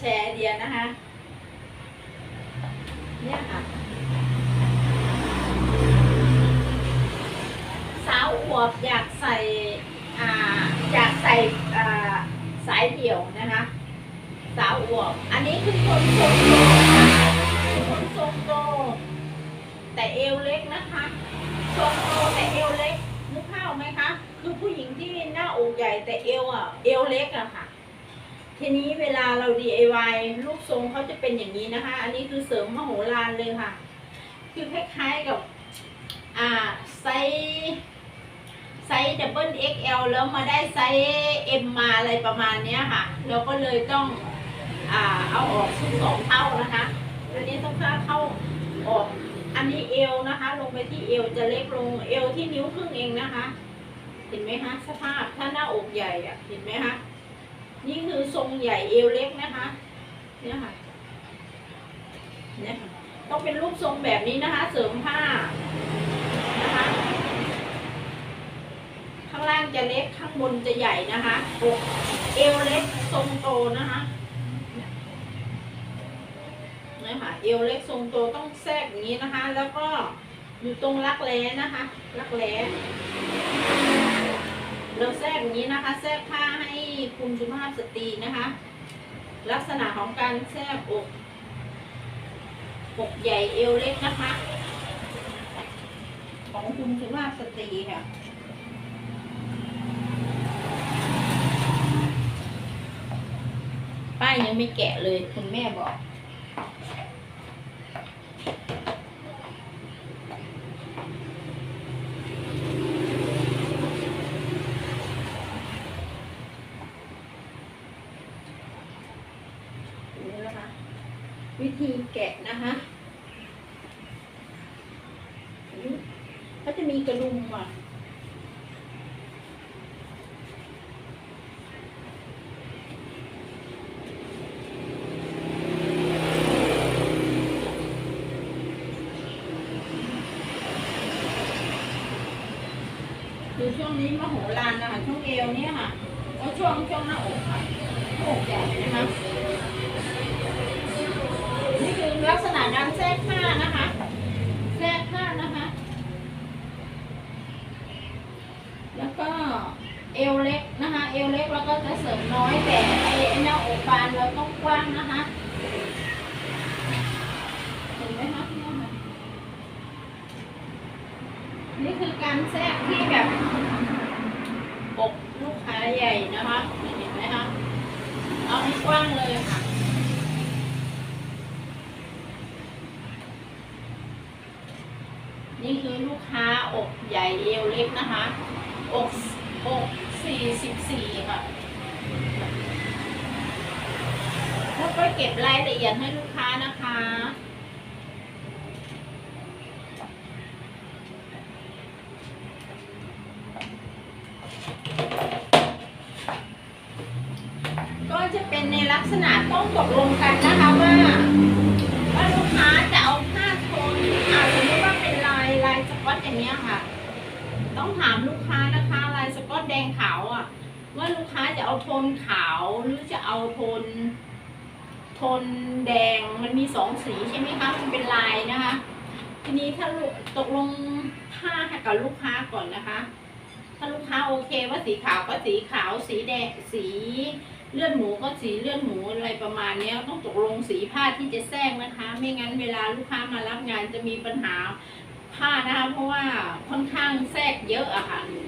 แชร์ไอเดียนะคะ เนี่ยค่ะ สาวอวบอยากใส่อ่าอยากใส่อ่าสายเดี่ยวนะคะ สาวอวบอันนี้คือคนทรงโตคนทรงโตแต่เอวเล็กนะคะทรงโตแต่เอวเล็กนึกภาพไหมคะ คือผู้หญิงที่หน้าอกใหญ่แต่เอวอะเอวเล็กอะค่ะ ทีนี้เวลาเรา DIY รูปทรงเขาจะเป็นอย่างนี้นะคะ อันนี้คือเสริมมโหฬารเลยค่ะ คือคล้ายๆกับ อ่าไซส์ไซส์ double XL แล้วมาได้ไซส์ M มาอะไรประมาณนี้ค่ะ เราก็เลยต้องอ่าเอาออกทั้งสองเท่านะคะ อันนี้ต้องเข้าออก อันนี้เอวนะคะ ลงไปที่เอวจะเล็กลงเอวที่นิ้วครึ่งเองนะคะ เห็นไหมคะสภาพถ้าหน้าอกใหญ่อะเห็นไหมคะ นี่คือทรงใหญ่เอวเล็กนะคะ เนี่ยค่ะ เนี่ยค่ะ ต้องเป็นรูปทรงแบบนี้นะคะ เสริมผ้านะคะ ข้างล่างจะเล็กข้างบนจะใหญ่นะคะอกเอวเล็กทรงโตนะคะเนี่ยค่ะ เอวเล็กทรงโตต้องแทรกอย่างนี้นะคะ แล้วก็อยู่ตรงรักแร้นะคะ รักแร้ เราแทรกอย่างนี้นะคะ แทรกผ้าให้คุณสุภาพสตรีนะคะ ลักษณะของการแทรกอกอกใหญ่เอวเล็กนะคะ ของคุณสุภาพสตรีค่ะป้ายยังไม่แกะเลยคุณแม่บอก นี่นะคะ วิธีแกะนะคะอันนี้เขาจะมีกระดุมอะคือช่วงนี้มโหฬารนะคะช่วงเอวเนี่ยค่ะแล้วช่วงช่วงหน้าอกค่ะหน้าอกใหญ่นะคะ ลักษณะการแทรกผ้านะคะแทรกผ้านะคะ แล้วก็เอวเล็กนะคะ เอวเล็กเราก็จะเสริมน้อยแต่ไอ้หน้าอกบานเราต้องกว้างนะคะเห็นไหมคะนี่ค่ะนี่คือการแทรกที่แบบอกลูกค้าใหญ่นะคะเห็นไหมคะเอาให้กว้างเลยค่ะ นี่ คือกค้าอกใหญ่เอวเล็กนะคะอกอกสี่สิบสี่ค่ะแล้วก็เก็บรายละเอียดให้ลูกค้านะคะก็จะเป็นในลักษณะต้องตกลงกันนะคะว่า ต้องถามลูกค้านะคะลายสก๊อตแดงขาวอะ ว่าลูกค้าจะเอาโทนขาวหรือจะเอาโทนโทนแดงมันมีสองสีใช่ไหมคะ มันเป็นลายนะคะ ทีนี้ถ้าตกลงผ้ากับลูกค้าก่อนนะคะ ถ้าลูกค้าโอเคว่าสีขาวก็สีขาวสีแดงสีเลือดหมูก็สีเลือดหมูอะไรประมาณนี้ต้องตกลงสีผ้าที่จะแทรกนะคะ ไม่งั้นเวลาลูกค้ามารับงานจะมีปัญหา ผ้านะคะ เพราะว่าค่อนข้างแทรกเยอะอะค่ะนะคะ